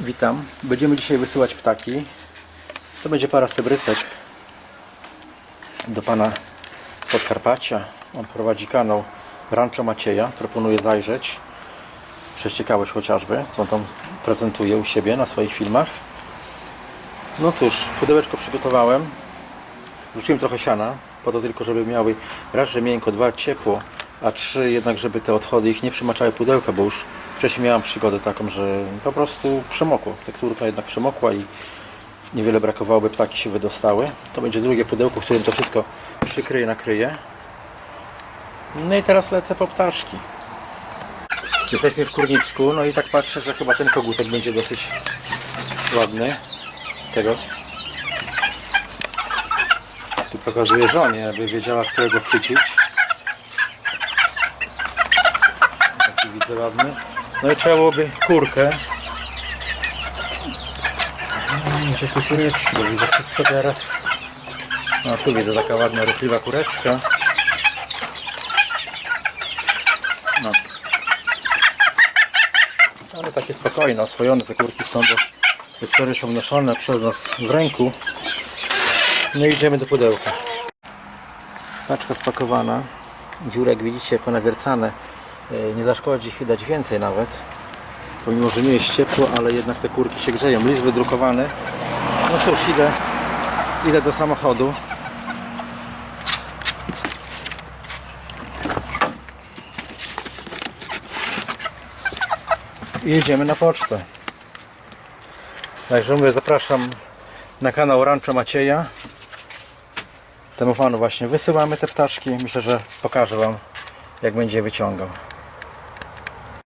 Witam. Będziemy dzisiaj wysyłać ptaki. To będzie para sebrytek do pana Podkarpacia. On prowadzi kanał Rancho Macieja. Proponuję zajrzeć. Przez ciekawość chociażby, co on tam prezentuje u siebie na swoich filmach. No cóż, pudełeczko przygotowałem. Wrzuciłem trochę siana, po to tylko, żeby miały raz, że miękko, dwa, ciepło, a trzy, jednak, żeby te odchody ich nie przemaczały pudełka, bo już wcześniej miałam przygodę taką, że po prostu przemokło. Tekturka jednak przemokła i niewiele brakowało, by ptaki się wydostały. To będzie drugie pudełko, którym to wszystko przykryję, nakryję. No i teraz lecę po ptaszki. Jesteśmy w kurniczku, no i tak patrzę, że chyba ten kogutek będzie dosyć ładny. Tego tu pokazuję żonie, aby wiedziała, którego chwycić. Widzę ładny. No i trzeba byłoby kurkę. Mm, Gdzie tu kureczki? Widzę wszystko teraz. No tu widzę taka ładna, ruchliwa kureczka. No. Ale takie spokojne, oswojone te kurki są, bo wieczory są noszone przez nas w ręku. No i idziemy do pudełka. Paczka spakowana. Dziurek widzicie ponawiercane. E, Nie zaszkodzi ich dać więcej nawet. Pomimo, że nie jest ciepło, ale jednak te kurki się grzeją. List wydrukowany. No cóż, idę, idę do samochodu. I jedziemy na pocztę. Także mówię, zapraszam na kanał Rancho Macieja. Temu panu właśnie wysyłamy te ptaszki. Myślę, że pokażę Wam, jak będzie wyciągał.